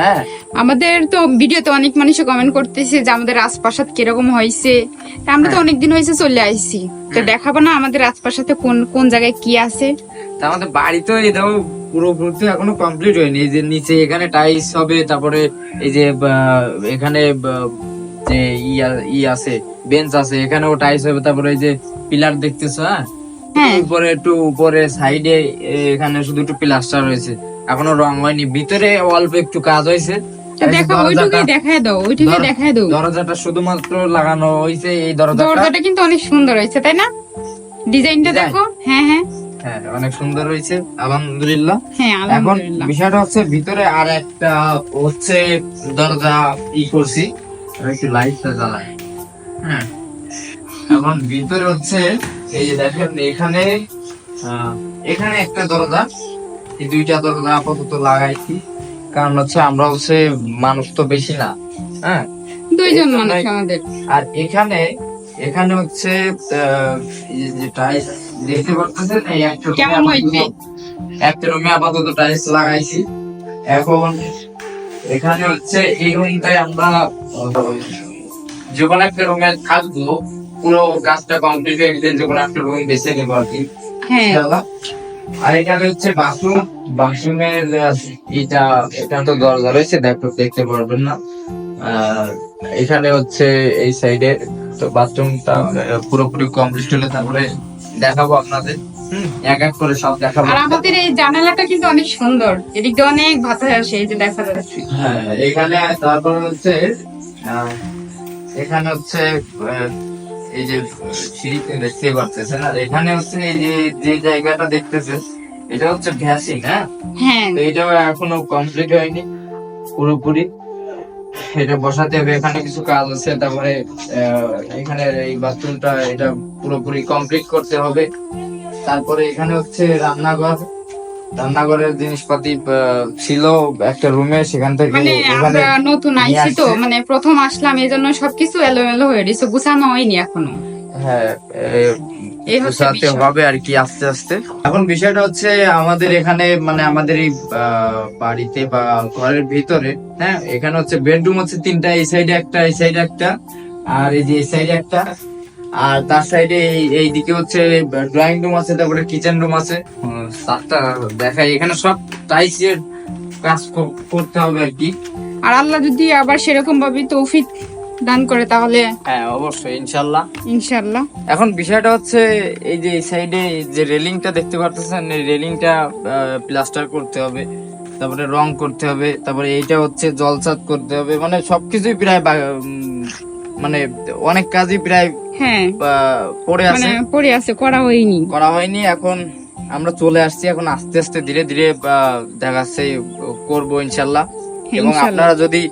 হ্যাঁ। আমাদের তো ভিডিওতে অনেক মানুষ কমেন্ট করতেছে যে আমাদের রাজপ্রাসাদ কীরকম হয়েছে। আমরা তো হ্যাঁ। অনেকদিন হয়েছে চলে আইছি। তো দেখাবো না আমাদের রাজপ্রাসাদে কোন কোন জায়গায় কি আছে। তা আমাদের বাড়ি তো এই দাও পুরো তো এখনও কমপ্লিট হয়নি। এই যে নিচে এখানে টাইলস হবে তারপরে এই যে এখানে যে ই আছে বেঞ্চ আছে এখানেও টাইলস হবে। তারপরে এই যে পিলার দেখতেছো হ্যাঁ? হ্যাঁ। উপরে একটু উপরে সাইডে এখানে শুধু একটু প্লাস্টার হয়েছে এখনও রং হয়নি। ভিতরে অল্প একটু কাজ হয়েছে। তো দেখো ওইটুকুই দরজাটা- দেখায় দাও ওইটুকুই দর- দেখায় দাও। দরজাটা শুধুমাত্র লাগানো হয়েছে এই দরজাটা। দরজাটা কিন্তু অনেক সুন্দর হয়েছে তাই না? ডিজাইনটা দেখো হ্যাঁ হ্যাঁ। হ্যাঁ অনেক সুন্দর হয়েছে আলহামদুলিল্লাহ। হ্যাঁ এখন বিষয়টা হচ্ছে ভিতরে আর একটা হচ্ছে দরজা ই করছি। একটু লাইটটা হ্যাঁ। এখন ভিতরে হচ্ছে এই যে দেখেন এখানে এখানে একটা দরজা। এই দুইটা দরজা আপাতত লাগাইছি। কারণ হচ্ছে আমরা হচ্ছে মানুষ তো বেশি না হ্যাঁ? দুইজন মানুষ আমাদের। আর এখানে এখানে হচ্ছে টাইলস দেখতে পাচ্ছেন এই একটা হয়েছে? একটা রুমে আপাতত টাইলস লাগাইছি। এখন এখানে হচ্ছে এই রুমটাই আমরা আহ, যে কোনো একটা রুমে থাকব পুরো কাজটা কমপ্লিট হয়ে গেলে যে কোনো একটা রুম বেছে নেব আর কি। হ্যাঁ। আর এখানে হচ্ছে বাথরুম বাথরুমের এটা এখানে তো দরজা রয়েছে দেখো দেখতে পারবেন না। আর এখানে হচ্ছে এই সাইডে তো বাথরুমটা পুরোপুরি কমপ্লিট হলে তারপরে দেখাবো আপনাদের। হুম, এক এক করে সব দেখাবো। আর আমাদের এই জানালাটা কিন্তু অনেক সুন্দর। এদিক দিয়ে অনেক বাতাস আসে এই যে দেখা যাচ্ছে। হ্যাঁ এখানে তারপর হচ্ছে আহ, এখানে হচ্ছে আহ, এই যে সিঁড়িতে দেখতে পাচ্ছেন আর এখানে হচ্ছে এই যে যে জায়গাটা দেখতেছেন এটা হচ্ছে ভ্যাসিং হ্যাঁ? হ্যাঁ। তো এটাও এখনও কমপ্লিট হয়নি পুরোপুরি। এটা বসাতে হবে এখানে কিছু কাজ আছে তারপরে আহ, এখানে এই বাথরুমটা এটা পুরোপুরি কমপ্লিট করতে হবে। তারপরে এখানে হচ্ছে রান্নাঘর। রান্নাঘরের জিনিসপাতি ছিল একটা রুমে সেখান থেকে মানে আমরা নতুন আইছি তো মানে প্রথম আসলাম এই জন্য সবকিছু এলোমেলো হয়ে গেছে গুছানো হয়নি এখনও। হ্যাঁ গুছাতে হবে আর কি আস্তে আস্তে। এখন বিষয়টা হচ্ছে আমাদের এখানে মানে আমাদের এই বাড়িতে বা ঘরের ভিতরে হ্যাঁ এখানে হচ্ছে বেডরুম হচ্ছে তিনটা এই সাইডে একটা এই সাইডে একটা আর এই যে এই সাইডে একটা আর তার সাইডে এই দিকে হচ্ছে ড্রয়িং রুম আছে তারপরে কিচেন রুম আছে। সাতটা দেখাই। এখানে সব টাইসের কাজ করতে হবে আর কি। আর আল্লাহ যদি আবার সেরকম ভাবে তৌফিক দান করে তাহলে? হ্যাঁ অবশ্যই ইনশাল্লাহ ইনশাল্লাহ এখন বিষয়টা হচ্ছে এই যে এই সাইডে যে রেলিংটা দেখতে পারতেছেন এই রেলিংটা প্লাস্টার করতে হবে তারপরে রং করতে হবে তারপরে এইটা হচ্ছে জলসাত করতে হবে মানে সবকিছুই প্রায় মানে অনেক কাজই প্রায় হ্যাঁ। পড়ে মানে আছে পড়ে আছে করা হয়নি। করা হয়নি এখন আমরা চলে আসছি এখন আস্তে আস্তে ধীরে ধীরে আহ, দেখা যাচ্ছে করব ইনশাল্লাহ। এবং আপনারা যদি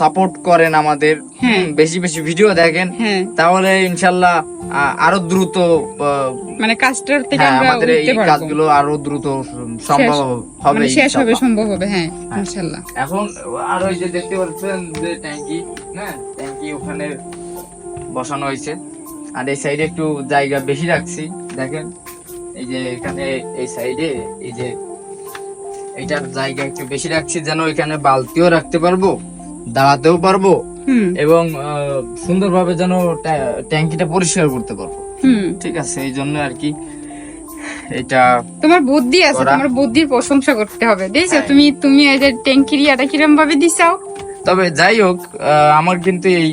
সাপোর্ট করেন আমাদের। হ্যাঁ। বেশি বেশি ভিডিও দেখেন। হ্যাঁ। তাহলে ইনশাল্লাহ আরও দ্রুত মানে কাজটার থেকে হ্যাঁ, আমাদের এই কাজগুলো আরও দ্রুত সম্ভব হবে মানে শেষ হবে সম্ভব হবে হ্যাঁ। ইনশাল্লাহ। এখন আর ওই যে দেখতে পাচ্ছেন যে ট্যাঙ্কি হ্যাঁ ট্যাঙ্কি ওখানে বসানো হয়েছে। আর এই সাইডে একটু জায়গা বেশি রাখছি দেখেন। এই যে এখানে এই সাইডে এই যে এইটার জায়গা একটু বেশি রাখছি যেন এখানে বালতিও রাখতে পারব। দাঁড়াতেও পারব এবং সুন্দরভাবে যেন ট্যাঙ্কিটা পরিষ্কার করতে পারব। ঠিক আছে এই জন্য আর কি এটা তোমার বুদ্ধি আছে তোমার বুদ্ধির প্রশংসা করতে হবে দেখছ হ্যাঁ। তুমি তুমি এই যে ট্যাঙ্কির ইয়াটা কিরম ভাবে দিছাও? তবে যাই হোক আমার কিন্তু এই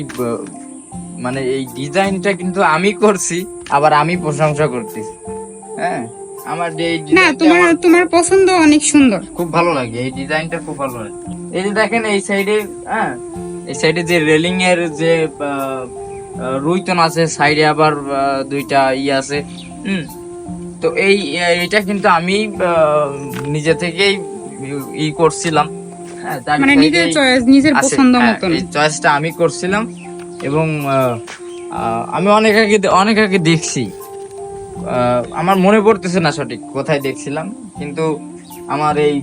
মানে এই ডিজাইনটা কিন্তু আমি করছি আবার আমি প্রশংসা করতেছি। হ্যাঁ? আমার যে এই না তোমার তোমার পছন্দ অনেক সুন্দর। খুব ভালো লাগে এই ডিজাইনটা খুব ভালো লাগে। এই যে দেখেন এই সাইডে হ্যাঁ এই সাইডে যে রেলিং এর যে রুইতন আছে সাইডে আবার দুইটা ই আছে হুম। তো এই এটা কিন্তু আমি নিজে থেকেই ই করছিলাম। হ্যাঁ মানে নিজের চয়েস নিজের পছন্দ হ্যাঁ, মতন। চয়েসটা আমি করছিলাম এবং আমি অনেক আগে অনেক আগে দেখছি। আমার মনে পড়তেছে না সঠিক কোথায় দেখছিলাম কিন্তু আমার এই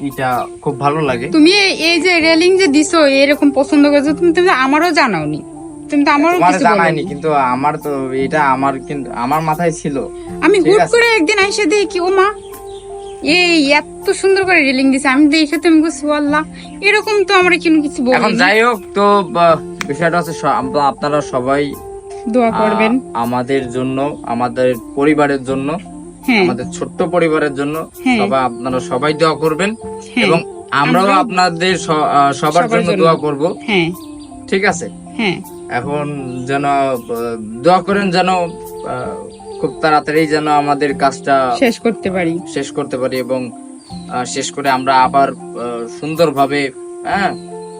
ইটা খুব ভালো লাগে। তুমি এই- যে রেলিং যে দিছো এরকম পছন্দ করেছ তুমি তুমি আমারও জানাওনি। তুমি তো আমারও কিছু বলোনি। কিন্তু আমার তো এটা আমার কিন্তু আমার মাথায় ছিল। আমি হুট। করে একদিন এসে দেখি ও মা এই এত সুন্দর করে রেলিং দিছে আমি দেখে তো আমি বলছি আল্লাহ এরকম তো আমরা কিছু এখন বলি যাই হোক তো বিষয়টা হচ্ছে আপনারা সবাই দোয়া করবেন। আমাদের জন্য আমাদের পরিবারের জন্য হ্যাঁ। আমাদের ছোট্ট পরিবারের জন্য হ্যাঁ। সবাই আপনারা সবাই দোয়া করবেন হ্যাঁ। এবং আমরাও আপনাদের সবার জন্য। দোয়া করব। ঠিক আছে? এখন যেন দোয়া করেন যেন খুব তাড়াতাড়ি যেন আমাদের কাজটা শেষ করতে পারি। শেষ করতে পারি এবং শেষ করে আমরা আবার সুন্দরভাবে হ্যাঁ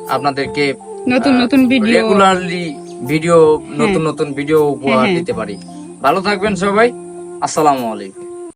আপনাদেরকে নতুন নতুন ভিডিও রেগুলারলি ভিডিও নতুন নতুন ভিডিও উপহার হ্যাঁ, হ্যাঁ। দিতে পারি। ভালো থাকবেন সবাই। আসসালামু আলাইকুম।